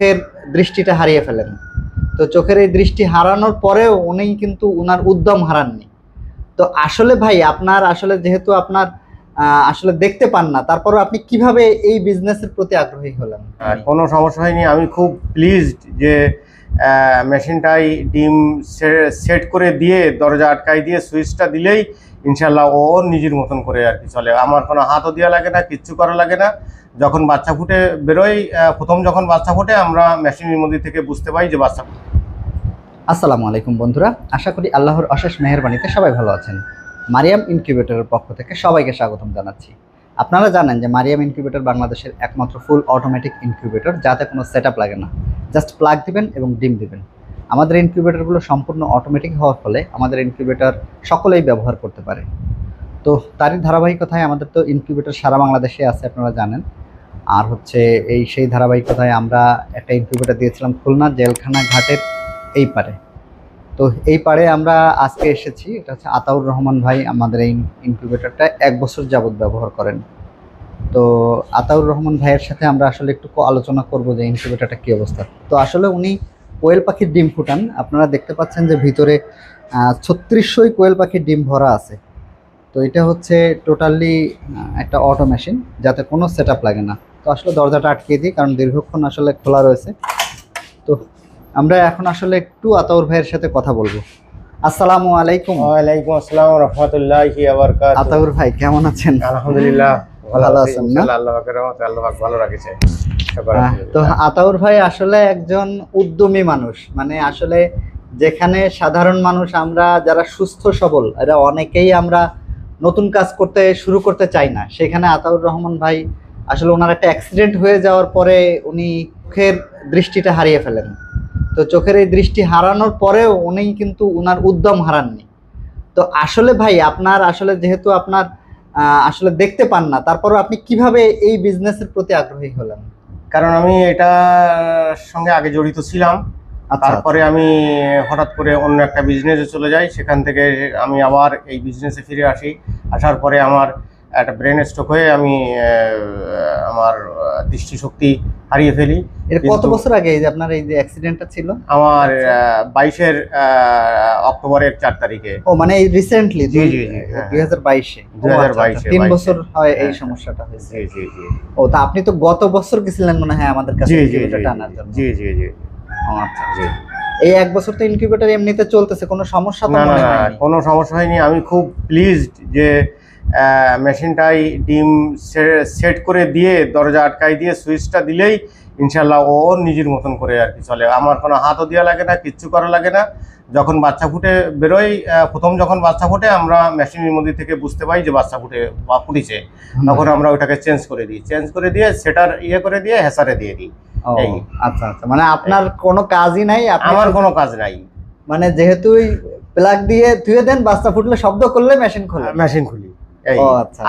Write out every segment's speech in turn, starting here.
চোখের দৃষ্টিটা হারিয়ে ফেলেন। তো চোখের এই দৃষ্টি হারানোর পরেও উনি কিন্তু উনার উদ্যম হারাননি। তো আসলে ভাই, আপনার আসলে যেহেতু আপনার আসলে দেখতে পান না, তারপরও আপনি কীভাবে এই বিজনেসের প্রতি আগ্রহী হলেন? কোনো সমস্যা হয়নি, আমি খুব প্লিজড যে মেশিনটাই ডিম সেট করে দিয়ে, দরজা আটকাই দিয়ে, সুইচটা দিলেই ইনশাল্লাহ ও নিজের মতন করে আর কি চলে। আমার কোনো হাতও দেওয়া লাগে না, কিচ্ছু করা লাগে না। যখন বাচ্চা ফুটে বেরোয় প্রথম যখন বাচ্চা ফুটে, আমরা মেশিনের মধ্যে থেকে বুঝতে পারি যে বাচ্চা আসসালামু আলাইকুম বন্ধুরা, আশা করি আল্লাহর অশেষ মেহেরবানিতে সবাই ভালো আছেন। মারিয়াম ইনকিউবেটরের পক্ষ থেকে সবাইকে স্বাগতম জানাচ্ছি। আপনারা জানেন যে মারিয়াম ইনকিউবেটর বাংলাদেশের একমাত্র ফুল অটোমেটিক ইনকিউবেটর যাতে কোনো সেট লাগে না। জাস্ট প্লাগ দিবেন এবং ডিম দিবেন। আমাদের ইনকিউবেটরগুলো সম্পূর্ণ অটোমেটিক হওয়ার ফলে আমাদের ইনকিউবেটর সকলেই ব্যবহার করতে পারে। তো তারই ধারাবাহিকতায় আমাদের তো ইনকিউবেটর সারা বাংলাদেশে আছে, আপনারা জানেন। আর হচ্ছে এই সেই ধারাবাহিকতায় আমরা একটা ইনকিউবেটর দিয়েছিলাম খুলনা জেলখানা ঘাটের এই পারে তো এই পারে আমরা আজকে এসেছি, এটা হচ্ছে আতাউর রহমান ভাই আমাদের এই ইনকিউবেটরটা এক বছর যাবত ব্যবহার করেন। তো আতাউর রহমান ভাইয়ের সাথে আমরা আসলে একটু আলোচনা করব যে ইনকিউবেটরটা কী অবস্থা। তো আসলে উনি কোয়েল পাখির ডিম ফুটান। আপনারা দেখতে পাচ্ছেন যে ভিতরে ছত্রিশশোই কোয়েল পাখির ডিম ভরা আছে। তো এটা হচ্ছে টোটালি একটা অটো মেশিন যাতে কোনো সেট লাগে না। তো আসলে দরজাটা আটকে দিই কারণ দীর্ঘক্ষণ আসলে খোলা রয়েছে। তো আমরা এখন আসলে একটু আতাউর ভাইয়ের সাথে কথা বলব। আসসালামু আলাইকুম। ওয়ালাইকুম আসসালাম রহমতুল্লাহি আতাউর ভাই কেমন আছেন? আলহামদুলিল্লাহ। ভালো আছেন না? আল্লাহ পাকের রহমতে আল্লাহ পাক ভালো রাখেছে। তো আতাউর ভাই আসলে একজন উদ্যমী মানুষ মানে আসলে যেখানে সাধারণ মানুষ আমরা যারা সুস্থ সবল এরা অনেকেই আমরা নতুন কাজ করতে শুরু করতে চাই না। সেখানে আতাউর রহমান ভাই আসলে ওনার একটা অ্যাক্সিডেন্ট হয়ে যাওয়ার পরে উনি চোখের দৃষ্টিটা হারিয়ে ফেলেন। তো চোখের এই দৃষ্টি হারানোর পরেও উনি কিন্তু উনার উদ্যম হারাননি। তো আসলে ভাই আপনার আসলে যেহেতু আপনার আসলে দেখতে পান না। তারপরও আপনি কীভাবে এই বিজনেসের প্রতি আগ্রহী হলেন? কারণ আমি এটার সঙ্গে আগে জড়িত ছিলাম। আচ্ছা তারপরে আমি হঠাৎ করে অন্য একটা বিজনেসে চলে যাই। সেখান থেকে আমি আবার এই বিজনেসে ফিরে আসি। আসার পরে আমার একটা ব্রেন স্ট্রোক হয়ে আমি আমার দৃষ্টিশক্তি হারিয়ে ফেলি। এর কত বছর আগে এই যে আপনার এই যে অ্যাক্সিডেন্টটা ছিল? আমার বাইশের অক্টোবরের চার তারিখে। ও মানে রিসেন্টলি জি, জি, হ্যাঁ। দুই হাজার বাইশে। 2022 তিন 22 বছর হয় এই হ্যাঁ, সমস্যাটা হয়েছে। জি জি জি। ও তা আপনি তো গত বছর গেছিলেন মনে হয় আমাদের কাছে জি জি জি, টানার জন্য। জি জি জি। আচ্ছা জি। এই এক বছর তো ইনকিউবেটর এমনিতে চলতেছে কোনো সমস্যা তো মনে না কোনো সমস্যা হয়নি। আমি খুব প্লিজড যে মেশিনটাই ডিম সেট করে দিয়ে দরজা আটকাই দিয়ে সুইচটা দিলেই ইনশাল্লাহ ও নিজের মতন করে আর কি চলে। আমার কোনো হাতও দেওয়া লাগে না কিচ্ছু করা লাগে না। যখন বাচ্চা ফুটে বেরোয় আহ, প্রথম যখন বাচ্চা ফুটে আমরা মেশিনের মধ্যে থেকে বুঝতে পারি যে বাচ্চা ফুটে বা ফুটেছে। তখন আমরা ওটাকে চেঞ্জ করে দিই। চেঞ্জ করে দিয়ে সেটার ইয়ে করে দিয়ে হেসারে দিয়ে দিই। আচ্ছা আচ্ছা। মানে আপনার কোনো কাজই নাই? আমার কোনো কাজ নাই। মানে যেহেতু প্লাগ দিয়ে ধুয়ে দেন বাচ্চা ফুটলে শব্দ করলে মেশিন খোলে। মেশিন খুলি।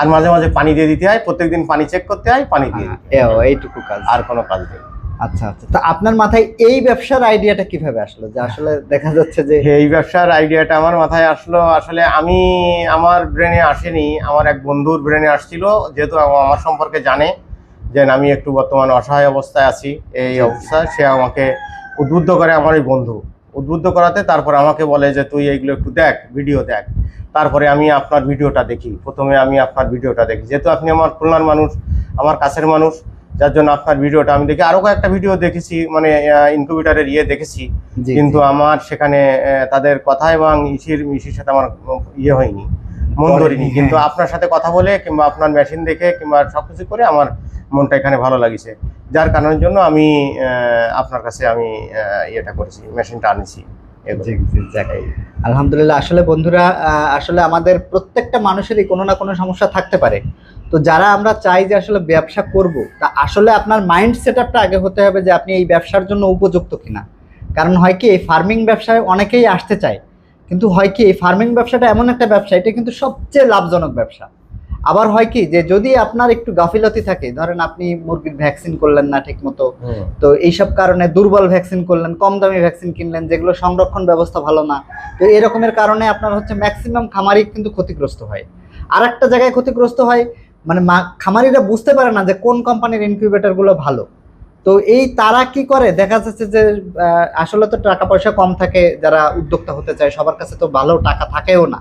আর মাঝে মাঝে পানি দিয়ে দিতে হয় প্রত্যেকদিন পানি চেক করতে হয় পানি দিয়ে এইটুকু কাজ। আর কোনো কাজ নেই। আচ্ছা আচ্ছা। তো আপনার মাথায় এই ব্যবসার আইডিয়াটা কীভাবে আসলো? যে আসলে দেখা যাচ্ছে যে এই ব্যবসার আইডিয়াটা আমার মাথায় আসলো আসলে আমি আমার ব্রেনে আসেনি আমার এক বন্ধুর ব্রেনে আসছিল যেহেতু আমার সম্পর্কে জানে যে আমি একটু বর্তমান অসহায় অবস্থায় আছি এই। অবস্থায় সে আমাকে উদ্বুদ্ধ করে আমার এই বন্ধু। উদ্বুদ্ধ করাতে তারপর আমাকে বলে যে তুই এইগুলো একটু দেখ ভিডিও দেখ। তারপরে আমি আপনার ভিডিওটা দেখি। প্রথমে আমি আপনার ভিডিওটা দেখি। যেহেতু আপনি আমার খুলনার মানুষ আমার কাছের মানুষ যার জন্য আপনার ভিডিওটা আমি দেখি। আরও কয়েকটা ভিডিও দেখেছি মানে ইনকিউবেটারের ইয়ে দেখেছি। কিন্তু আমার সেখানে তাদের কথা এবং ইসির ইসির সাথে আমার ইয়ে হয়নি মন ধরিনি। কিন্তু হ্যাঁ। আপনার সাথে কথা বলে কিংবা আপনার মেশিন দেখে কিংবা সবকিছু করে আমার মনটা এখানে ভালো লাগিছে। যার কারণের জন্য আমি আপনার কাছে আমি ইয়েটা করেছি, মেশিনটা আনেছি। আলহামদুলিল্লাহ, আসলে বন্ধুরা আসলে আমাদের প্রত্যেকটা মানুষেরই কোনো না কোনো সমস্যা থাকতে পারে। তো যারা আমরা চাই যে আসলে ব্যবসা করব, তা আসলে আপনার মাইন্ড সেট আগে হতে হবে যে আপনি এই ব্যবসার জন্য উপযুক্ত কিনা। কারণ হয় কি, এই ফার্মিং ব্যবসায় অনেকেই আসতে চায়। কিন্তু হয় কি, এই ফার্মিং ব্যবসাটা এমন একটা ব্যবসা, এটা কিন্তু সবচেয়ে লাভজনক ব্যবসা। আবার হয় কি যে যদি আপনার একটু গাফিলতি থাকে ধরেন আপনি মুরগির ভ্যাকসিন করলেন না ঠিক মতো তো এইসব কারণে দুর্বল ভ্যাকসিন করলেন কম দামি ভ্যাকসিন কিনলেন যেগুলো সংরক্ষণ ব্যবস্থা ভালো না তো এরকমের কারণে আপনার হচ্ছে ম্যাক্সিমাম খামারি কিন্তু ক্ষতিগ্রস্ত হয়। আর একটা জায়গায় ক্ষতিগ্রস্ত হয় মানে মা- খামারিরা বুঝতে পারে না যে কোন কোম্পানির ইনকিউবেটরগুলো ভালো। তো এই তারা কি করে? দেখা যাচ্ছে যে আসলে তো টাকা পয়সা কম থাকে যারা উদ্যোক্তা হতে চায় সবার কাছে তো ভালো টাকা থাকেও না।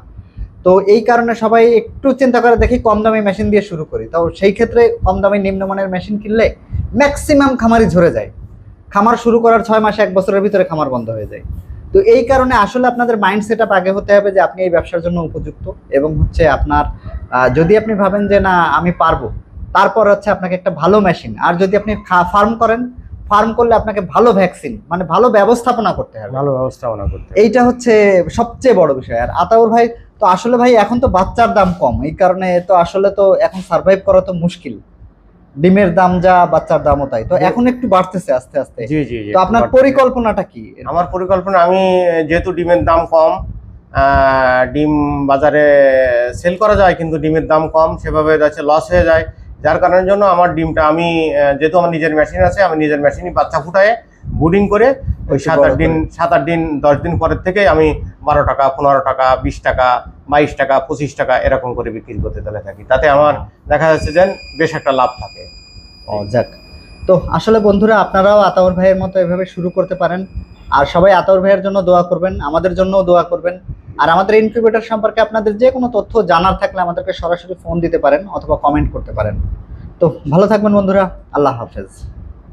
তো এই কারণে সবাই একটু চিন্তা করে দেখি কম দামি মেশিন দিয়ে শুরু করি। তো সেই ক্ষেত্রে কম দামি নিম্নমানের মেশিন কিনলে ম্যাক্সিমাম খামারই ঝরে যায়। খামার শুরু করার ছয় মাস এক বছরের ভিতরে খামার বন্ধ হয়ে যায়। তো এই কারণে আসলে আপনাদের মাইন্ড সেট আগে হতে হবে যে আপনি এই ব্যবসার জন্য উপযুক্ত এবং হচ্ছে আপনার যদি আপনি ভাবেন যে না আমি পারব তারপর হচ্ছে আপনাকে একটা ভালো মেশিন আর যদি আপনি ফার্ম করেন ফার্ম করলে আপনাকে ভালো ভ্যাকসিন মানে ভালো ব্যবস্থাপনা করতে হবে। ভালো ব্যবস্থাপনা করতে এইটা হচ্ছে সবচেয়ে বড় বিষয়। আর আতাউর ভাই তো আসলে ভাই এখন তো বাচ্চার দাম কম। এই কারণে তো আসলে তো এখন সার্ভাইভ করা তো মুশকিল। ডিমের দাম যা বাচ্চার দামও তাই। তো এখন একটু বাড়তেছে আস্তে আস্তে। জি জি তো আপনার পরিকল্পনাটা কি? আমার পরিকল্পনা আমি যেহেতু ডিমের দাম কম ডিম বাজারে সেল করা যায় কিন্তু ডিমের দাম কম সেভাবে যাচ্ছে লস হয়ে যায়। যার কারণের জন্য আমার ডিমটা আমি যেহেতু আমার নিজের মেশিন আছে আমি নিজের মেশিনই বাচ্চা ফুটায় বুডিং করে ওই সাত আট দিন সাত আট দিন দশ দিন পরের থেকে আমি বারো টাকা পনেরো টাকা বিশ টাকা বাইশ টাকা পঁচিশ টাকা এরকম করে বিক্রি করতে চলে থাকি। তাতে আমার দেখা যাচ্ছে যে বেশ একটা লাভ থাকে। ও যাক। তো আসলে বন্ধুরা আপনারাও আতাউর ভাইয়ের মতো এভাবে শুরু করতে পারেন। আর সবাই আতাউর ভাইয়ের জন্য দোয়া করবেন আমাদের জন্যও দোয়া করবেন। আর আমাদের ইনকিউবেটর সম্পর্কে আপনাদের যে কোনো তথ্য জানার থাকলে আমাদেরকে সরাসরি ফোন দিতে পারেন অথবা কমেন্ট করতে পারেন। তো ভালো থাকবেন বন্ধুরা আল্লাহ হাফেজ।